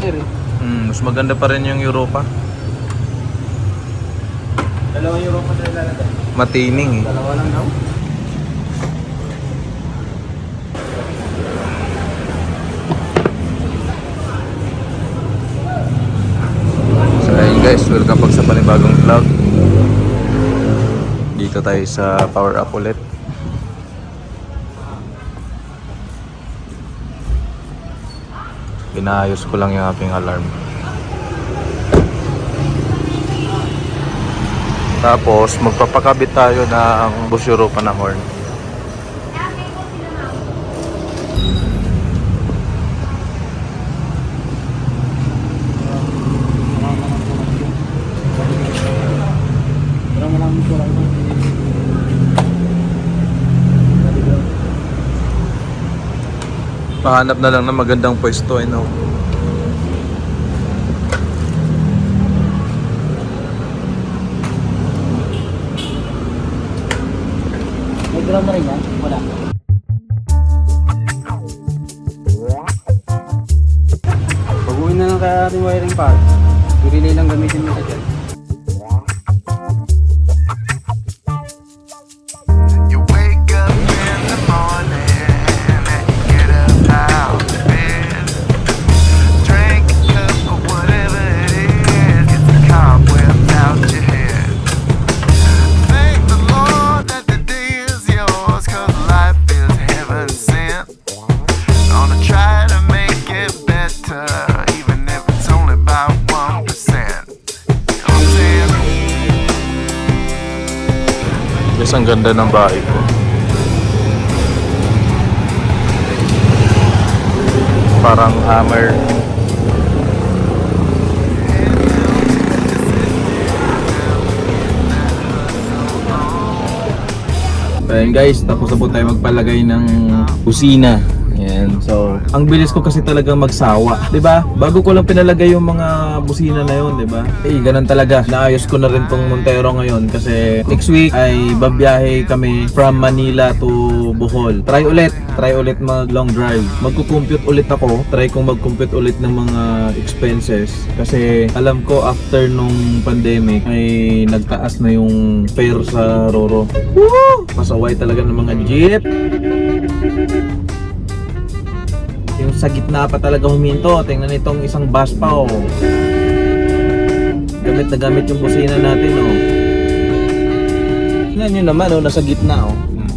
sir eh. Hmm, mas maganda pa rin yung Europa. Dalawang euro pa sila lalagay. Matining eh. Dalawa lang daw. So ayun guys, welcome back sa panibagong vlog. Dito tayo sa Power Up ulit. Pinaayos ko lang yung aking alarm. Tapos magpapakabit tayo ng busyuro pa na horn. Parang maraming kulang pa. Pahanap na lang ng magandang pwesto eh no. May na rin yan? Wala. Pag uwi na lang kaya ating wiring pa. I-relay lang gamitin mo sa dyan. Guys, ang ganda ng bahay ko. Parang hammer. Ayan guys, tapos na po tayo magpalagay ng kusina. Ayan, so ang bilis ko kasi talaga magsawa, 'di ba? Bago ko lang pinalagay yung mga busina na 'yon, 'di ba? Eh, ganun talaga. Naayos ko na rin tong Montero ngayon kasi next week ay babiyahe kami from Manila to Bohol. Try ulit, try ulit mag long drive. Magko-compute ulit ako, try kong mag-compute ulit ng mga expenses kasi alam ko after nung pandemic ay nagtaas na yung fare sa Roro. Woo! Pasaway talaga ng mga jeep. Yung sa gitna pa talaga huminto. Tingnan itong isang bus pa oh. Gamit na gamit yung busina natin oh. Tingnan nyo naman oh, nasa gitna oh. Hmm.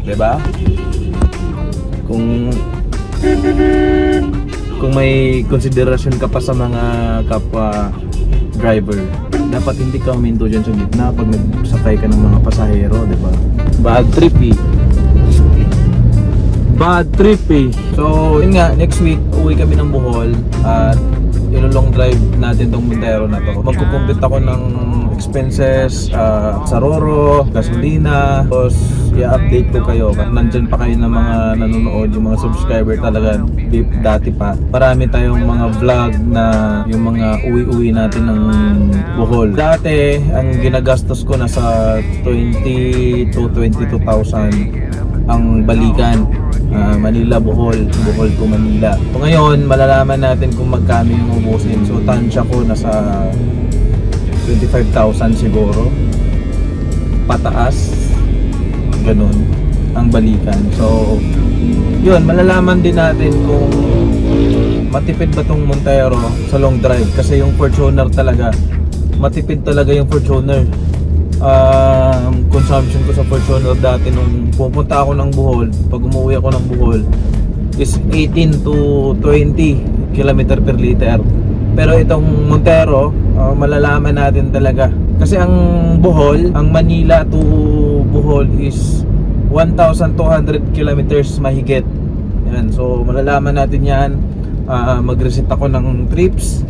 Diba? Kung kung may konsiderasyon ka pa sa mga kapwa driver, dapat hindi ka huminto dyan sa gitna pag nagsakay ka ng mga pasahero, di ba? Bad trip eh. Bad trip eh. So, yun nga, next week, uwi kami ng Bohol at ilo-long drive natin tong Montero na to. Magkukumpit ako ng expenses ah, sa Roro, gasolina, tapos i-update ko kayo. Nandyan pa kayo ng mga nanonood, yung mga subscriber talaga di- dati pa. Marami tayong mga vlog na yung mga uwi-uwi natin ng Bohol. Dati, ang ginagastos ko nasa 20 to 22,000 ang balikan. Ah, Manila, Bohol, Bohol to Manila. So ngayon, malalaman natin kung magkano yung ubusin. So tansya ko nasa 25,000 siguro. Pataas. Ganun ang balikan. So, yun, malalaman din natin kung matipid ba tong Montero sa long drive. Kasi yung Fortuner talaga, matipid talaga yung Fortuner. Um, consumption ko sa Fortuner dati nung pupunta ako ng Bohol, pag umuwi ako ng Bohol, is 18 to 20 kilometer per liter. Pero itong Montero, uh, malalaman natin talaga. Kasi ang Bohol, ang Manila to Bohol is 1,200 kilometers mahigit. Yan, so malalaman natin yan. Ah, mag-reset ako ng trips.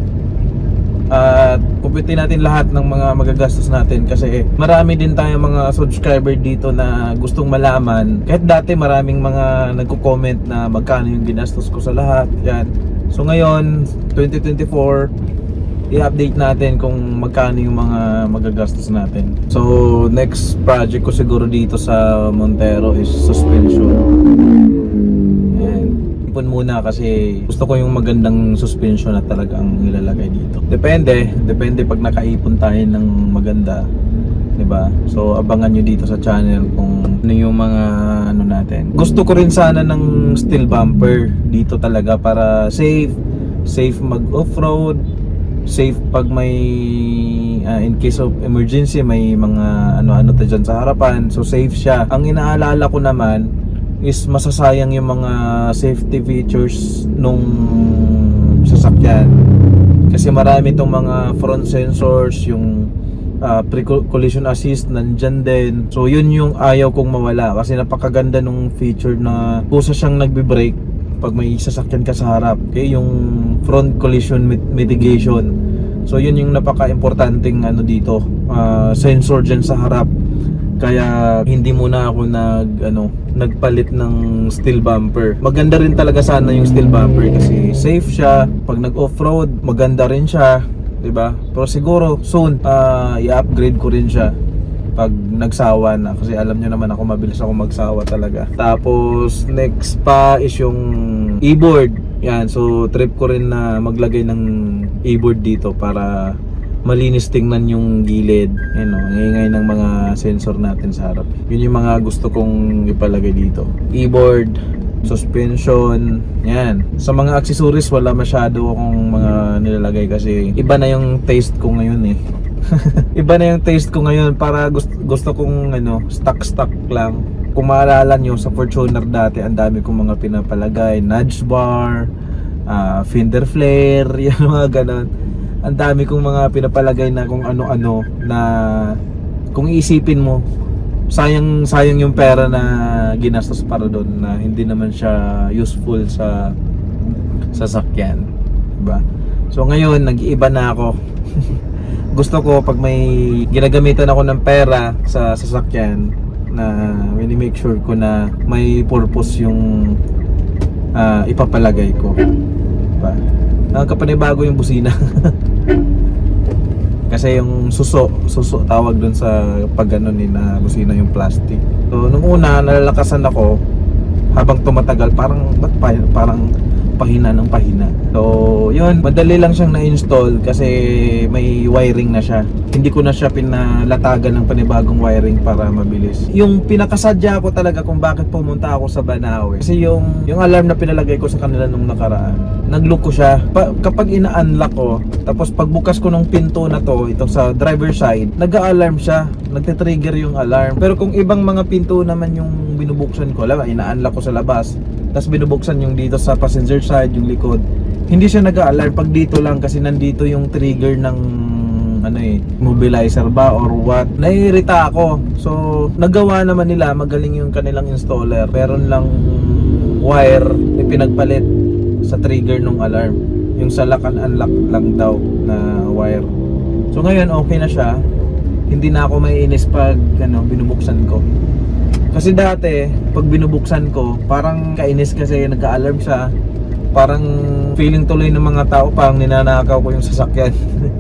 At kumpitin natin lahat ng mga magagastos natin kasi marami din tayong mga subscriber dito na gustong malaman. Kahit dati maraming mga nagko-comment na magkano yung ginastos ko sa lahat. Yan. So ngayon, 2024, i-update natin kung magkano yung mga magagastos natin. So next project ko siguro dito sa Montero is suspension. Ayan. Ipon iwan muna kasi gusto ko yung magandang suspension na talaga ang ilalagay dito. Depende, depende pag nakaipon tayo ng maganda. 'di ba? So abangan nyo dito sa channel kung ano yung mga ano natin. Gusto ko rin sana ng steel bumper dito talaga para safe, safe mag off-road, safe pag may ah, in case of emergency may mga ano-ano ta dyan sa harapan. So safe siya. Ang inaalala ko naman is masasayang yung mga safety features nung sasakyan. Kasi marami itong mga front sensors, yung ah, pre-collision assist nandyan din. So yun yung ayaw kong mawala kasi napakaganda nung feature na kusa siyang nagbe-brake pag may sasakyan ka sa harap. Okay, yung front collision mit- mitigation. So yun yung napaka-importanting ano dito, ah, sensor dyan sa harap. Kaya hindi muna ako nag ano, nagpalit ng steel bumper. Maganda rin talaga sana yung steel bumper kasi safe siya. Pag nag-off-road, maganda rin siya, 'di ba? Pero siguro soon ah, i-upgrade ko rin siya pag nagsawa na kasi alam nyo naman ako mabilis ako magsawa talaga. Tapos next pa is yung e-board. Yan, so trip ko rin na maglagay ng e-board dito para malinis tingnan yung gilid. Yan o, ingay ng mga sensor natin sa harap. Yun yung mga gusto kong ipalagay dito. E-board, suspension, yan. Sa mga accessories, wala masyado akong mga nilalagay kasi iba na yung taste ko ngayon eh. iba na yung taste ko ngayon para gusto, gusto kong ano, stock-stock lang. Kung maalala nyo, sa Fortuner dati, ang dami kong mga pinapalagay. Nudge bar, ah, fender flare, yan mga ganon. Ang dami kong mga pinapalagay na kung ano-ano na kung iisipin mo, sayang sayang yung pera na ginastos para doon na hindi naman siya useful sa sasakyan, 'di ba? So ngayon nag-iiba na ako. Gusto ko pag may ginagamitan ako ng pera sa sasakyan na make sure ko na may purpose yung ah, ipapalagay ko. Diba? Nakakapanibago yung busina. Kasi yung suso, suso tawag dun sa pag ano ni na busina yung plastic. So nung una nalalakasan ako habang tumatagal parang ba't pa, parang pahina ng pahina. So, yun, madali lang siyang na-install kasi may wiring na siya. Hindi ko na siya pinalatagan ng panibagong wiring para mabilis. Yung pinakasadya ko talaga kung bakit pumunta ako sa Banawe. Kasi yung, yung alarm na pinalagay ko sa kanila nung nakaraan, nag-look ko siya. Pa, kapag ina-unlock ko, tapos pagbukas ko ng pinto na to, itong sa driver side, nag-alarm siya. Nagte-trigger yung alarm. Pero kung ibang mga pinto naman yung binubuksan ko, alam, ina-unlock ko sa labas, tapos binubuksan yung dito sa passenger side, yung likod, hindi siya nag-alarm pag dito lang kasi nandito yung trigger ng ano eh, mobilizer ba or what. Naiirita ako. So, nagawa naman nila, magaling yung kanilang installer. Meron lang wire na pinagpalit sa trigger ng alarm. Yung sa lock and unlock lang daw na wire. So ngayon okay na siya. Hindi na ako maiinis pag ano, binubuksan ko. Kasi dati, pag binubuksan ko, parang kainis kasi nagka-alarm siya. Parang feeling tuloy ng mga tao pang ninanakaw ko yung sasakyan.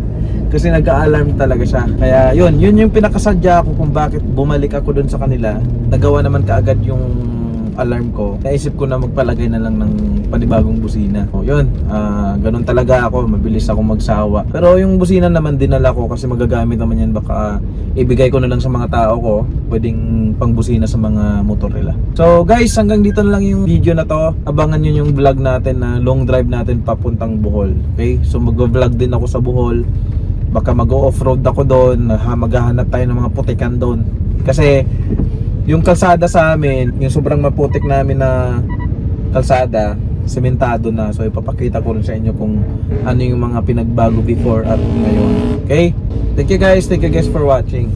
kasi nag-alarm talaga siya. Kaya yun, yun yung pinakasadya ko kung bakit bumalik ako dun sa kanila. Nagawa naman kaagad yung alarm ko. Naisip ko na magpalagay na lang ng panibagong busina. O yun, ah, ganun talaga ako. Mabilis ako magsawa. Pero yung busina naman dinala ko kasi magagamit naman yan. Baka ibigay ko na lang sa mga tao ko. Pwedeng pangbusina sa mga motor nila. So guys, hanggang dito na lang yung video na to. Abangan nyo yung vlog natin na long drive natin papuntang Bohol. Okay? So mag-vlog din ako sa Bohol. Baka mag-off-road ako doon. ha- Maghahanap tayo ng mga putikan doon. Kasi yung kalsada sa amin, yung sobrang maputik namin na kalsada, sementado na. So ipapakita ko rin sa inyo kung ano yung mga pinagbago before at ngayon. Okay? Thank you guys. Thank you guys for watching.